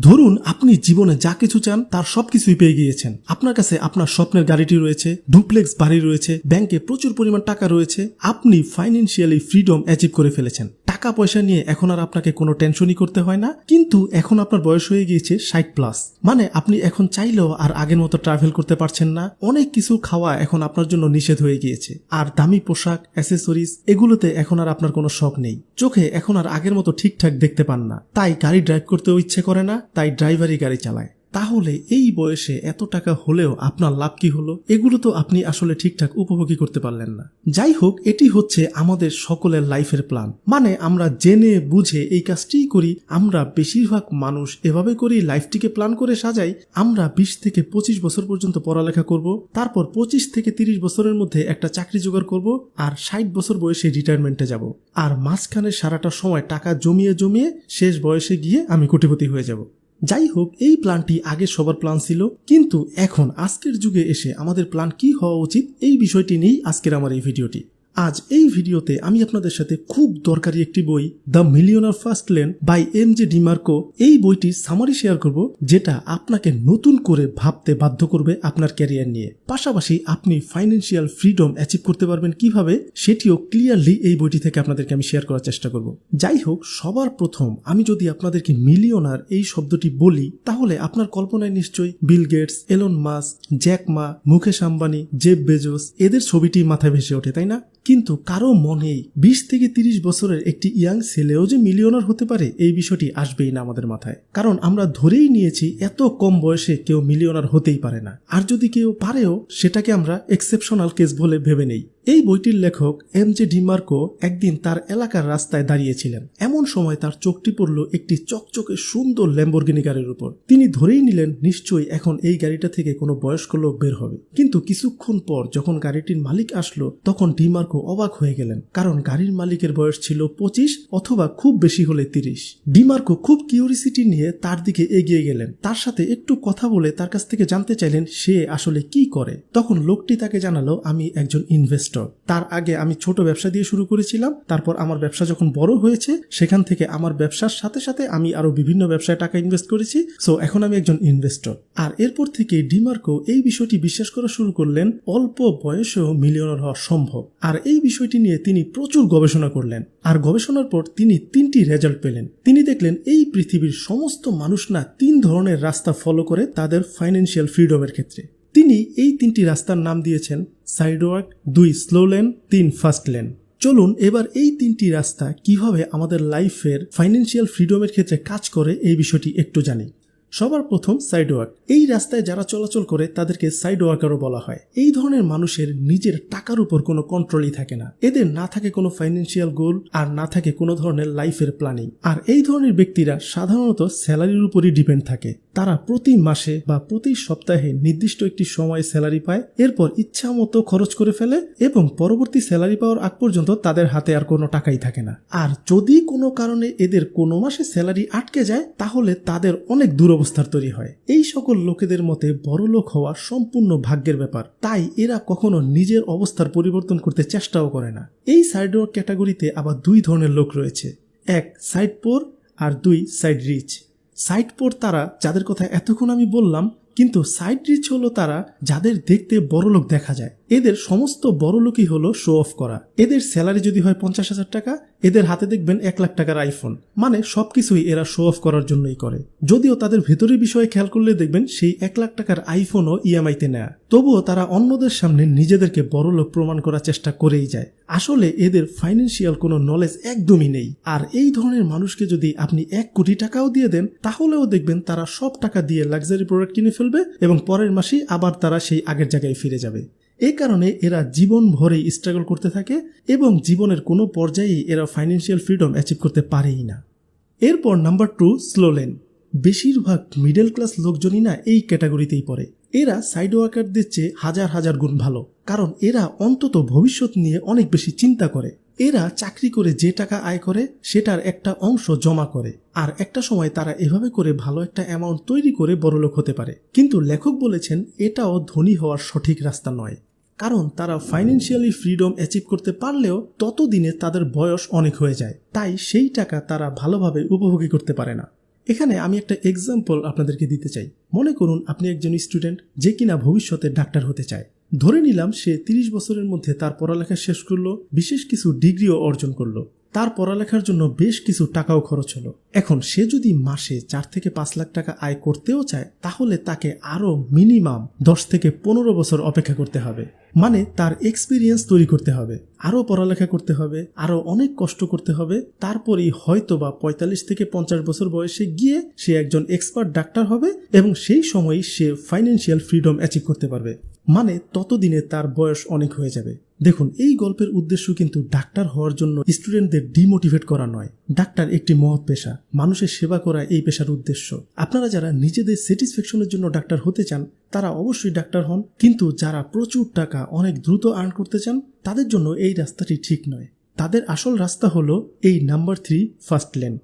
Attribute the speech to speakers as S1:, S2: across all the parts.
S1: ধরুন আপনি জীবনে যা কিছু চান, তার সবকিছুই পেয়ে গিয়েছেন। আপনার কাছে আপনার স্বপ্নের গাড়িটি রয়েছে, ডুপ্লেক্স বাড়ি রয়েছে, ব্যাংকে প্রচুর পরিমাণ টাকা রয়েছে, আপনি ফাইন্যান্সিয়ালি ফ্রিডম অ্যাচিভ করে ফেলেছেন। টাকা পয়সা নিয়ে এখন আর আপনাকে কোনো টেনশনই করতে হয় না। কিন্তু এখন আপনার বয়স হয়ে গিয়েছে ষাট প্লাস মানে আপনি এখন চাইলেও আর আগের মতো ট্রাভেল করতে পারছেন না। অনেক কিছু খাওয়া এখন আপনার জন্য নিষেধ হয়ে গিয়েছে। আর দামি পোশাক অ্যাসেসরিজ এগুলোতে এখন আর আপনার কোনো শখ নেই। চোখে এখন আর আগের মতো ঠিকঠাক দেখতে পান না। তাই গাড়ি ড্রাইভ করতেও ইচ্ছে করে না, তাই ড্রাইভারই গাড়ি চালায়। তাহলে এই বয়সে এত টাকা হলেও আপনার লাভ কি হলো? এগুলো তো আপনি আসলে ঠিকঠাক উপভোগী করতে পারলেন না। যাই হোক, এটি হচ্ছে আমাদের সকলের লাইফের প্ল্যান। মানে আমরা জেনে, বুঝে এই কাজটিই করি, আমরা বেশিরভাগ মানুষ এভাবে করি লাইফটিকে প্ল্যান করে সাজাই। আমরা বিশ থেকে পঁচিশ বছর পর্যন্ত পড়ালেখা করব, তারপর পঁচিশ থেকে তিরিশ বছরের মধ্যে একটা চাকরি জোগাড় করব আর ষাট বছর বয়সে রিটায়ারমেন্টে যাব। আর মাঝখানে সারাটা সময় টাকা জমিয়ে জমিয়ে শেষ বয়সে গিয়ে আমি কোটিপতি হয়ে যাব। যাই হোক এই প্ল্যানটি আগে সবার প্ল্যান ছিল, কিন্তু এখন আজকের যুগে এসে আমাদের প্ল্যান কি হওয়া উচিত এই বিষয়টি নিয়েই আজকের আমার এই ভিডিওটি। আজ এই ভিডিওতে আমি আপনাদের সাথে খুব দরকারি একটি বই, the millionaire fast lane by M J DeMarco. এই বইটি সামারি শেয়ার করব, যেটা আপনাকে নতুন করে ভাবতে বাধ্য করবে আপনার ক্যারিয়ার নিয়ে। পাশাপাশি আপনি ফাইন্যান্সিয়াল ফ্রিডম অ্যাচিভ করতে পারবেন কীভাবে, সেটিও ক্লিয়ারলি এই বইটি থেকে আপনাদেরকে আমি শেয়ার করার চেষ্টা করব। যাই হোক, সবার প্রথম আমি যদি আপনাদেরকে মিলিয়নার এই শব্দটি বলি, তাহলে আপনার কল্পনায় নিশ্চয়ই Bill Gates, Elon Musk Jack Ma, Mukesh Ambani জেব বেজোস, এদের ছবিটি মাথায় ভেসে ওঠে, তাই না? কিন্তু কারও মনেই বিশ থেকে তিরিশ বছরের একটি ইয়াং ছেলেও যে মিলিয়নার হতে পারে, এই বিষয়টি আসবেই না আমাদের মাথায়। কারণ আমরা ধরেই নিয়েছি, এত কম বয়সে কেউ মিলিয়নার হতেই পারে না। আর যদি কেউ পারেও, সেটাকে আমরা এক্সেপশনাল কেস বলে ভেবে নেই। এই বইটির লেখক এম জে ডিমার্কো একদিন তার এলাকার রাস্তায় দাঁড়িয়েছিলেন। এমন সময় তার চোখটি পড়ল একটি চকচকে সুন্দর ল্যাম্বরগিনি গাড়ির উপর। তিনি ধরেই নিলেন, নিশ্চয়ই এখন এই গাড়িটা থেকে কোনো বয়স্ক লোক বের হবে। কিন্তু কিছুক্ষণ পর যখন গাড়িটির মালিক আসলো, তখন ডিমার্কো অবাক হয়ে গেলেন, কারণ গাড়ির মালিকের বয়স ছিল পঁচিশ অথবা খুব বেশি হলে তিরিশ। ডিমার্কো খুব কিউরিসিটি নিয়ে তার দিকে এগিয়ে গেলেন। তার সাথে একটু কথা বলে তার কাছ থেকে জানতে চাইলেন সে আসলে কি করে। তখন লোকটি তাকে জানালো, আমি একজন ইনভেস্টর। তার আগে আমি ছোট ব্যবসা দিয়ে শুরু করেছিলাম, তারপর আমার ব্যবসা যখন বড় হয়েছে, সেখান থেকে আমার ব্যবসার সাথে সাথে আমি আরও বিভিন্ন ব্যবসায় টাকা ইনভেস্ট করেছি, সো এখন আমি একজন ইনভেস্টর। আর এরপর থেকে ডিমার্কো এই বিষয়টি বিশ্বাস করা শুরু করলেন, অল্প বয়সেও মিলিয়নার হওয়া সম্ভব। আর এই বিষয়টি নিয়ে তিনি প্রচুর গবেষণা করলেন। আর গবেষণার পর তিনি তিনটি রেজাল্ট পেলেন। তিনি দেখলেন এই পৃথিবীর সমস্ত মানুষ না তিন ধরনের রাস্তা ফলো করে তাদের ফাইন্যান্সিয়াল ফ্রিডমের ক্ষেত্রে। তিনি এই তিনটি রাস্তার নাম দিয়েছেন সাইডওয়ার্ক দুই স্লো লেন, তিন ফার্স্ট লেন। চলুন এবার এই তিনটি রাস্তা কীভাবে আমাদের লাইফের ফাইন্যান্সিয়াল ফ্রিডমের ক্ষেত্রে কাজ করে এই বিষয়টি একটু জানি। সবার প্রথম সাইড এই রাস্তায় যারা চলাচল করে, তাদেরকে সাইড ওয়ার্কারও বলা হয়। এই ধরনের মানুষের নিজের টাকার উপর কোনো কন্ট্রোলই থাকে না। এদের না থাকে কোনো ফাইন্যান্সিয়াল গোল আর না থাকে কোনো ধরনের লাইফের প্ল্যানিং আর এই ধরনের ব্যক্তিরা সাধারণত স্যালারির উপরই ডিপেন্ড থাকে। তারা প্রতি মাসে বা প্রতি সপ্তাহে নির্দিষ্ট একটি সময় স্যালারি পায়, এরপর ইচ্ছা মতো খরচ করে ফেলে এবং পরবর্তী স্যালারি পাওয়ার আগ পর্যন্ত তাদের হাতে আর কোনো টাকাই থাকে না। আর যদি কোনো কারণে এদের কোনো মাসে স্যালারি আটকে যায়, তাহলে তাদের অনেক দুরবস্থার তৈরি হয়। এই সকল লোকেদের মতে বড়লোক হওয়া সম্পূর্ণ ভাগ্যের ব্যাপার। তাই এরা কখনো নিজের অবস্থার পরিবর্তন করতে চেষ্টাও করে না। এই সাইডওয়ার্ক ক্যাটাগরিতে আবার দুই ধরনের লোক রয়েছে। এক সাইড পোর আর দুই সাইড রিচ সাইড পোর তারা যাদের কথা এতক্ষণ আমি বললাম, কিন্তু সাইড রিচ হলো তারা যাদের দেখতে বড় লোক দেখা যায়। এদের সমস্ত বড় লোকই হলো শো অফ করা। এদের স্যালারি যদি হয় পঞ্চাশ হাজার টাকা এদের হাতে দেখবেন এক লাখ টাকার আইফোন মানে সবকিছুই এরা শো অফ করার জন্যই করে। যদিও তাদের ভেতরের বিষয়ে খেয়াল করলে দেখবেন সেই এক লাখ টাকার আইফোনও ইএমআইতে নেয়া। তবুও তারা অন্যদের সামনে নিজেদেরকে বড় লোক প্রমাণ করার চেষ্টা করেই যায়। আসলে এদের ফাইন্যান্সিয়াল কোনো নলেজ একদমই নেই। আর এই ধরনের মানুষকে যদি আপনি এক কোটি টাকাও দিয়ে দেন, তাহলেও দেখবেন তারা সব টাকা দিয়ে লাক্সারি প্রোডাক্ট কিনে ফেলবে এবং পরের মাসেই আবার তারা সেই আগের জায়গায় ফিরে যাবে। এই কারণে এরা জীবন ভরে স্ট্রাগল করতে থাকে এবং জীবনের কোনো পর্যায়ে এরা ফাইন্যান্সিয়াল ফ্রিডম অ্যাচিভ করতে পারেই না। এরপর নাম্বার টু স্লোলেন বেশিরভাগ মিডল ক্লাস লোকজনই না এই ক্যাটাগরিতেই পড়ে। এরা সাইড ওয়ার্কারদের চেয়ে হাজার হাজার গুণ ভালো। কারণ এরা অন্তত ভবিষ্যৎ নিয়ে অনেক বেশি চিন্তা করে। এরা চাকরি করে যে টাকা আয় করে, সেটার একটা অংশ জমা করে। আর একটা সময় তারা এভাবে করে ভালো একটা অ্যামাউন্ট তৈরি করে বড়লোক হতে পারে। কিন্তু লেখক বলেছেন, এটাও ধনী হওয়ার সঠিক রাস্তা নয়। কারণ তারা ফাইন্যান্সিয়ালি ফ্রিডম অ্যাচিভ করতে পারলেও ততদিনে তাদের বয়স অনেক হয়ে যায়। তাই সেই টাকা তারা ভালোভাবে উপভোগী করতে পারে না। এখানে আমি একটা এক্সাম্পল আপনাদেরকে দিতে চাই। মনে করুন আপনি একজন স্টুডেন্ট যে কিনা ভবিষ্যতে ডাক্তার হতে চায়। ধরে নিলাম সে ৩০ বছরের মধ্যে তার পড়ালেখা শেষ করল, বিশেষ কিছু ডিগ্রিও অর্জন করল। তার পড়ালেখার জন্য বেশ কিছু টাকাও খরচ হলো। এখন সে যদি মাসে চার থেকে পাঁচ লাখ টাকা আয় করতেও চায়, তাহলে তাকে আরও মিনিমাম দশ থেকে পনেরো বছর অপেক্ষা করতে হবে। মানে তার এক্সপিরিয়েন্স তৈরি করতে হবে, আরও পড়ালেখা করতে হবে, আরও অনেক কষ্ট করতে হবে। তারপরেই হয়তো বা পঁয়তাল্লিশ থেকে পঞ্চাশ বছর বয়সে গিয়ে সে একজন এক্সপার্ট ডাক্তার হবে এবং সেই সময়ই সে ফাইন্যান্সিয়াল ফ্রিডম অ্যাচিভ করতে পারবে। মানে ততদিনে তার বয়স অনেক হয়ে যাবে। দেখুন, এই গল্পের উদ্দেশ্য কিন্তু ডাক্তার হওয়ার জন্য স্টুডেন্টদের ডিমোটিভেট করা নয়। ডাক্তার একটি মহৎ পেশা, মানুষের সেবা করা এই পেশার উদ্দেশ্য। আপনারা যারা নিজেদের স্যাটিসফ্যাকশনের জন্য ডাক্তার হতে চান, তারা অবশ্যই ডাক্তার হন, কিন্তু যারা প্রচুর টাকা, অনেক দ্রুত আর্ন করতে চান, তাদের জন্য এই রাস্তাটি ঠিক নয়। তাদের আসল রাস্তা হলো এই number three fast lane.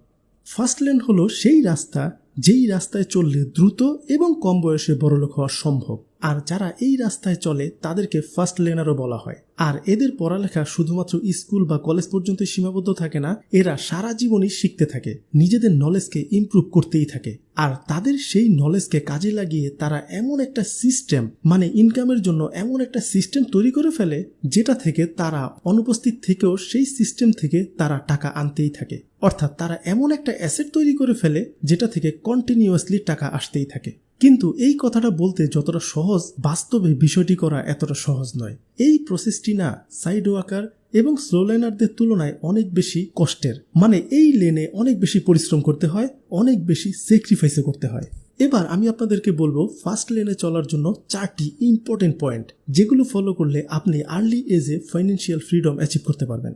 S1: Fast lane হলো সেই রাস্তা, যেই রাস্তায় চললে দ্রুত এবং কম বয়সে বড়লোক হওয়া সম্ভব। আর যারা এই রাস্তায় চলে, তাদেরকে ফার্স্ট লেনারও বলা হয়। আর এদের পড়ালেখা শুধুমাত্র স্কুল বা কলেজ পর্যন্ত সীমাবদ্ধ থাকে না, এরা সারা জীবনই শিখতে থাকে, নিজেদের নলেজকে ইমপ্রুভ করতেই থাকে। আর তাদের সেই নলেজকে কাজে লাগিয়ে তারা এমন একটা সিস্টেম মানে ইনকামের জন্য এমন একটা সিস্টেম তৈরি করে ফেলে, যেটা থেকে তারা অনুপস্থিত থেকেও সেই সিস্টেম থেকে তারা টাকা আনতেই থাকে। অর্থাৎ তারা এমন একটা অ্যাসেট তৈরি করে ফেলে, যেটা থেকে কন্টিনিউয়াসলি টাকা আসতেই থাকে। কিন্তু এই কথাটা বলতে যতটা সহজ, বাস্তবে বিষয়টি করা এতটা সহজ নয়। এই প্রসেসটি না সাইড ওয়াকার এবং স্লো লাইনারদের তুলনায় অনেক বেশি কষ্টের। মানে এই লেনে অনেক বেশি পরিশ্রম করতে হয়, অনেক বেশি স্যাক্রিফাইসও করতে হয়। এবার আমি আপনাদেরকে বলব ফার্স্ট লেনে চলার জন্য চারটি ইম্পর্টেন্ট পয়েন্ট যেগুলো ফলো করলে আপনি আর্লি এজে ফাইন্যান্সিয়াল ফ্রিডম অ্যাচিভ করতে পারবেন।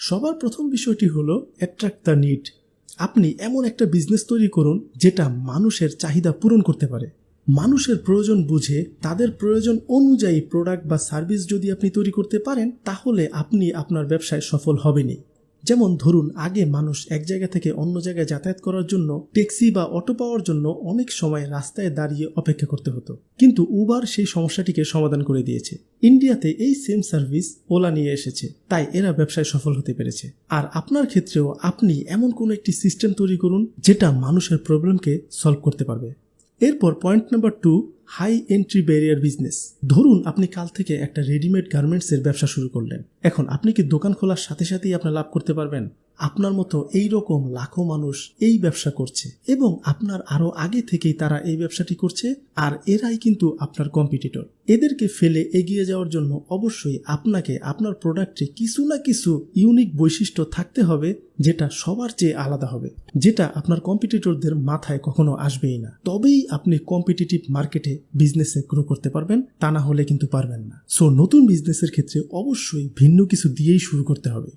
S1: সবার প্রথম বিষয়টি হলো অ্যাট্রাক্ট দ্য নিড আপনি এমন একটা বিজনেস তৈরি করুন যেটা মানুষের চাহিদা পূরণ করতে পারে। মানুষের প্রয়োজন বুঝে তাদের প্রয়োজন অনুযায়ী প্রোডাক্ট বা সার্ভিস যদি আপনি তৈরি করতে পারেন, তাহলে আপনি আপনার ব্যবসায় সফল হবেনই। যেমন ধরুন, আগে মানুষ এক জায়গা থেকে অন্য জায়গায় যাতায়াত করার জন্য ট্যাক্সি বা অটো পাওয়ার জন্য অনেক সময় রাস্তায় দাঁড়িয়ে অপেক্ষা করতে হতো। কিন্তু উবার সেই সমস্যাটিকে সমাধান করে দিয়েছে। ইন্ডিয়াতে এই সেম সার্ভিস ওলা নিয়ে এসেছে। তাই এরা ব্যবসায় সফল হতে পেরেছে। আর আপনার ক্ষেত্রেও আপনি এমন কোনো একটি সিস্টেম তৈরি করুন, যেটা মানুষের প্রবলেমকে সলভ করতে পারবে। এরপর point number two high entry barrier business ধরুন আপনি কাল থেকে একটা রেডিমেড গার্মেন্টসের ব্যবসা শুরু করলেন। এখন আপনি কি দোকান খোলার সাথে সাথেই আপনার লাভ করতে পারবেন? আপনার মতো এই রকম লাখো মানুষ এই ব্যবসা করছে এবং আপনার আরও আগে থেকেই তারা এই ব্যবসাটি করছে, আর এরাই কিন্তু আপনার কম্পিটিটর এদেরকে ফেলে এগিয়ে যাওয়ার জন্য অবশ্যই আপনাকে আপনার প্রোডাক্টে কিছু না কিছু ইউনিক বৈশিষ্ট্য থাকতে হবে, যেটা সবার চেয়ে আলাদা হবে, যেটা আপনার কম্পিটিটরদের মাথায় কখনো আসবেই না। তবেই আপনি কম্পিটিটিভ মার্কেটে বিজনেসে গ্রো করতে পারবেন, তা না হলে কিন্তু পারবেন না। সো নতুন বিজনেসের ক্ষেত্রে অবশ্যই ভিন্ন কিছু দিয়েই শুরু করতে হবে।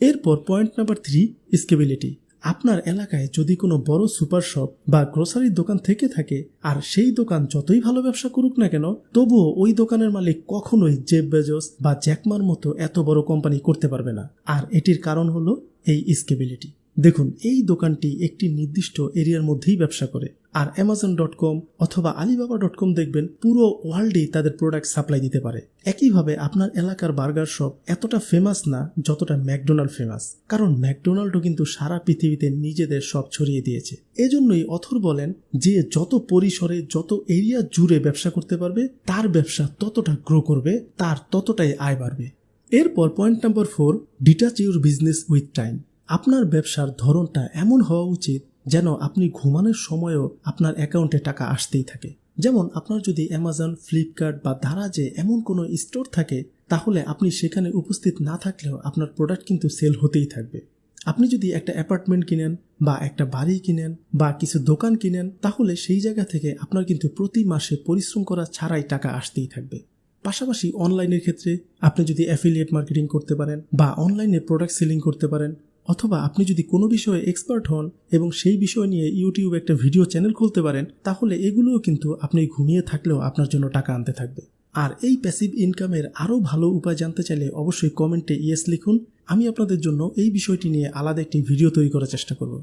S1: এরপর পয়েন্ট নাম্বার থ্রি স্কেবিলিটি আপনার এলাকায় যদি কোনো বড় সুপার শপ বা গ্রোসারির দোকান থেকে থাকে, আর সেই দোকান যতই ভালো ব্যবসা করুক না কেন, তবুও ওই দোকানের মালিক কখনোই জেব বেজস বা জ্যাকমার মতো এত বড় কোম্পানি করতে পারবে না। আর এটির কারণ হলো এই স্কেবিলিটি দেখুন, এই দোকানটি একটি নির্দিষ্ট এরিয়ার মধ্যেই ব্যবসা করে। আর অ্যামাজন ডট কম অথবা আলিবাবা ডট কম দেখবেন, পুরো ওয়ার্ল্ডেই তাদের প্রোডাক্ট সাপ্লাই দিতে পারে। একইভাবে আপনার এলাকার বার্গার শপ এতটা ফেমাস না, যতটা ম্যাকডোনাল্ড ফেমাস কারণ ম্যাকডোনাল্ডও কিন্তু সারা পৃথিবীতে নিজেদের সব ছড়িয়ে দিয়েছে। এজন্যই অথর বলেন যে, যত পরিসরে, যত এরিয়া জুড়ে ব্যবসা করতে পারবে, তার ব্যবসা ততটা গ্রো করবে, তার ততটাই আয় বাড়বে। এরপর point number four detach your business with time আপনার ব্যবসার ধরনটা এমন হওয়া উচিত যেন আপনি ঘুমানোর সময়ও আপনার অ্যাকাউন্টে টাকা আসতেই থাকে। যেমন আপনার যদি অ্যামাজন ফ্লিপকার্ট বা দারাজে এমন কোনো স্টোর থাকে, তাহলে আপনি সেখানে উপস্থিত না থাকলেও আপনার প্রোডাক্ট কিন্তু সেল হতেই থাকবে। আপনি যদি একটা অ্যাপার্টমেন্ট কিনেন বা একটা বাড়ি কিনেন বা কিছু দোকান কিনেন, তাহলে সেই জায়গা থেকে আপনার কিন্তু প্রতি মাসে পরিশ্রম করা ছাড়াই টাকা আসতেই থাকবে। পাশাপাশি অনলাইনের ক্ষেত্রে আপনি যদি অ্যাফিলিয়েট মার্কেটিং করতে পারেন বা অনলাইনে প্রোডাক্ট সেলিং করতে পারেন অথবা আপনি যদি কোনো বিষয়ে এক্সপার্ট হন এবং সেই বিষয় নিয়ে ইউটিউবে একটা ভিডিও চ্যানেল খুলতে পারেন, তাহলে এগুলোও কিন্তু আপনি ঘুমিয়ে থাকলেও আপনার জন্য টাকা আনতে থাকবে। আর এই প্যাসিভ ইনকামের আরও ভালো উপায় জানতে চাইলে অবশ্যই কমেন্টে ইয়েস লিখুন। আমি আপনাদের জন্য এই বিষয়টি নিয়ে আলাদা একটি ভিডিও তৈরি করার চেষ্টা করব।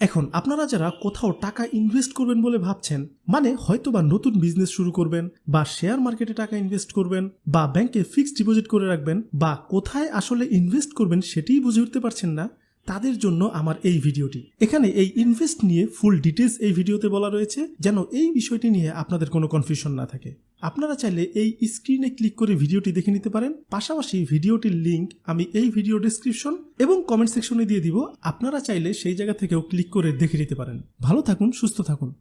S1: এখন আপনারা যারা কোথাও টাকা ইনভেস্ট করবেন বলে ভাবছেন মানে হয়তো বা নতুন বিজনেস শুরু করবেন বা শেয়ার মার্কেটে টাকা ইনভেস্ট করবেন বা ব্যাংকে ফিক্সড ডিপোজিট করে রাখবেন বা কোথায় আসলে ইনভেস্ট করবেন সেটিই বুঝে উঠতে পারছেন না, তাদের জন্য আমার এই ভিডিওটি। এখানে এই ইনভেস্ট নিয়ে ফুল ডিটেলস এই ভিডিওতে বলা রয়েছে, যেন এই বিষয়টি নিয়ে আপনাদের কোনো কনফিউশন না থাকে। আপনারা চাইলে এই স্ক্রিনে ক্লিক করে ভিডিওটি দেখে নিতে পারেন। পাশাপাশি ভিডিওটির লিঙ্ক আমি এই ভিডিও ডিসক্রিপশন এবং কমেন্ট সেকশনে দিয়ে দিব। আপনারা চাইলে সেই জায়গা থেকেও ক্লিক করে দেখে নিতে পারেন। ভালো থাকুন, সুস্থ থাকুন।